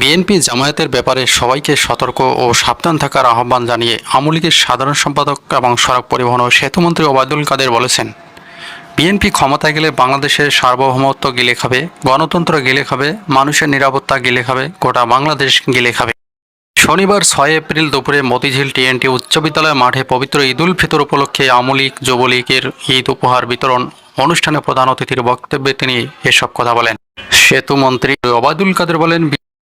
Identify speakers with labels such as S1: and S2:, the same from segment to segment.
S1: BNP জামায়াতের ব্যাপারে সবাইকে সতর্ক ও সাবধান থাকার আহ্বান জানিয়ে আমলীগের সাধারণ সম্পাদক এবং সড়ক পরিবহন ও সেতুমন্ত্রী ওবায়দুল কাদের বলেছেন বিএনপি ক্ষমতায় গেলে বাংলাদেশের সার্বভৌমত্ব গিলে খাবে গণতন্ত্র গিলে খাবে মানুষের নিরাপত্তা গিলে খাবে গোটা বাংলাদেশ গিলে খাবে শনিবার ছয় এপ্রিল দুপুরে মতিঝিল টিএনটি উচ্চ বিদ্যালয় মাঠে পবিত্র ঈদুল ফিতর উপলক্ষে আমলিক যুবলীগের ঈদ উপহার বিতরণ অনুষ্ঠানে প্রধান অতিথির বক্তব্যে তিনি এসব কথা বলেন সেতু মন্ত্রী ওবায়দুল কাদের বলেন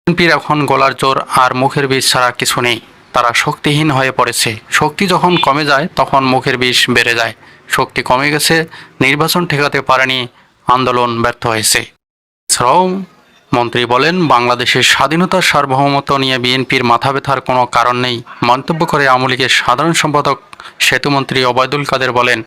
S1: বিএনপির এখন গলার জোর আর মুখের বিষ ছাড়া কিছু নেই তারা শক্তিহীন হয়ে পড়েছে শক্তি যখন কমে যায় তখন মুখের বিষ বেড়ে যায় শক্তি কমে গেছে নির্বাচন ঠেকাতে পারেনি আন্দোলন ব্যর্থ হয়েছে শ্রম মন্ত্রী বলেন বাংলাদেশের স্বাধীনতার সার্বভৌমত্ব নিয়ে বিএনপির মাথা ব্যথার কোনো কারণ নেই মন্তব্য করে আওয়ামী লীগের সাধারণ সম্পাদক সেতুমন্ত্রী অবায়দুল কাদের বলেন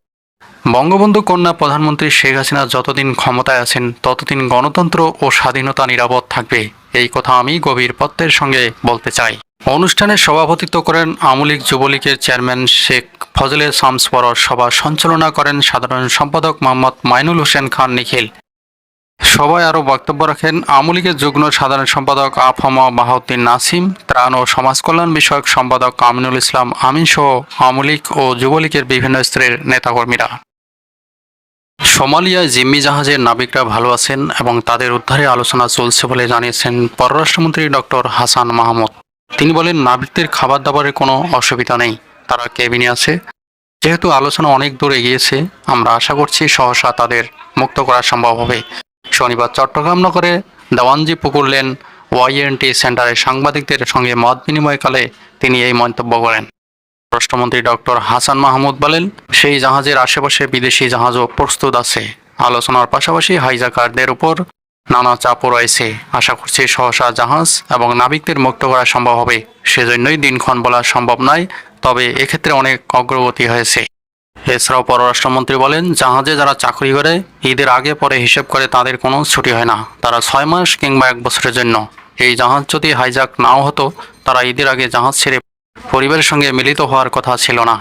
S1: বঙ্গবন্ধু কন্যা প্রধানমন্ত্রী শেখ হাসিনা যতদিন ক্ষমতায় আছেন ততদিন গণতন্ত্র ও স্বাধীনতা নিরাপদ থাকবে এই কথা আমি গভীর পত্রের সঙ্গে বলতে চাই অনুষ্ঠানে সভাপতিত্ব করেন আমুলিক যুবলীগের চেয়ারম্যান শেখ ফজলে শামস সভা সঞ্চালনা করেন সাধারণ সম্পাদক মোহাম্মদ মাইনুল হোসেন খান নিখিল সবাই আরও বক্তব্য রাখেন আমুলিকের যুগ্ম সাধারণ সম্পাদক আফম বাহাউদ্দিন নাসিম ত্রাণ ও সমাজকল্যাণ বিষয়ক সম্পাদক আমিনুল ইসলাম আমিন সহ আমুলিক ও যুবলীগের বিভিন্ন স্তরের নেতাকর্মীরা সোমালিয়ায় জিম্মি জাহাজের নাবিকরা ভালো আছেন এবং তাদের উদ্ধারে আলোচনা চলছে বলে জানিয়েছেন পররাষ্ট্রমন্ত্রী ডক্টর হাসান মাহমুদ তিনি বলেন নাবিকদের খাবার দাবারের কোনো অসুবিধা নেই তারা কেবিনে আছে যেহেতু আলোচনা অনেক দূর এগিয়েছে আমরা আশা করছি সহসা তাদের মুক্ত করা সম্ভব হবে শনিবার চট্টগ্রাম নগরে দেওয়ানজি লেন ওয়াইএনটি সেন্টারে সাংবাদিকদের সঙ্গে মত বিনিময়কালে তিনি এই মন্তব্য করেন রাষ্ট্রমন্ত্রী ডক্টর হাসান মাহমুদ বলেন সেই জাহাজের আশেপাশে বিদেশি জাহাজও প্রস্তুত আছে আলোচনার পাশাপাশি হাইজাকারদের উপর নানা চাপও রয়েছে আশা করছি সহসা জাহাজ এবং নাবিকদের মুক্ত করা সম্ভব হবে সেজন্যই দিনক্ষণ বলা সম্ভব নয় তবে এক্ষেত্রে অনেক অগ্রগতি হয়েছে এছাড়াও পররাষ্ট্রমন্ত্রী বলেন জাহাজে যারা চাকরি করে ঈদের আগে পরে হিসেব করে তাদের কোনো ছুটি হয় না তারা ছয় মাস কিংবা এক বছরের জন্য এই জাহাজ যদি হাইজাক নাও হতো তারা ঈদের আগে জাহাজ ছেড়ে পরিবারের সঙ্গে মিলিত হওয়ার কথা ছিল না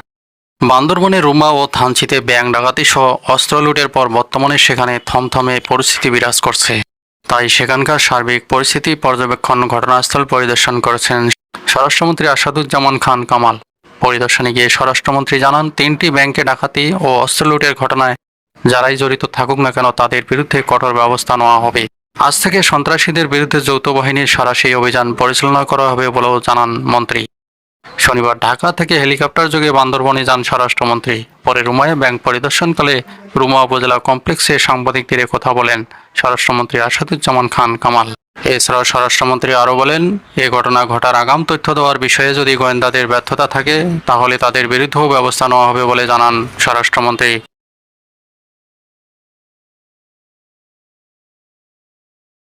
S1: বান্দরবনে রুমা ও থানচিতে ব্যাং ডাকাতি সহ অস্ত্র লুটের পর বর্তমানে সেখানে থমথমে পরিস্থিতি বিরাজ করছে তাই সেখানকার সার্বিক পরিস্থিতি পর্যবেক্ষণ ঘটনাস্থল পরিদর্শন করেছেন স্বরাষ্ট্রমন্ত্রী আসাদুজ্জামান খান কামাল পরিদর্শনে গিয়ে স্বরাষ্ট্রমন্ত্রী জানান তিনটি ব্যাংকে ডাকাতি ও অস্ত্র লুটের ঘটনায় যারাই জড়িত থাকুক না কেন তাদের বিরুদ্ধে কঠোর ব্যবস্থা নেওয়া হবে আজ থেকে সন্ত্রাসীদের বিরুদ্ধে যৌথ বাহিনীর সারাশি অভিযান পরিচালনা করা হবে বলেও জানান মন্ত্রী শনিবার ঢাকা থেকে হেলিকপ্টার যোগে বান্দরবনে যান স্বরাষ্ট্রমন্ত্রী পরে রুমায় ব্যাংক পরিদর্শনকালে রুমা উপজেলা কমপ্লেক্সে সাংবাদিকদের কথা বলেন স্বরাষ্ট্রমন্ত্রী আসাদুজ্জামান খান কামাল এছাড়াও স্বরাষ্ট্রমন্ত্রী আরও বলেন এ ঘটনা ঘটার আগাম তথ্য দেওয়ার বিষয়ে যদি গোয়েন্দাদের ব্যর্থতা থাকে তাহলে তাদের বিরুদ্ধেও ব্যবস্থা নেওয়া হবে বলে জানান স্বরাষ্ট্রমন্ত্রী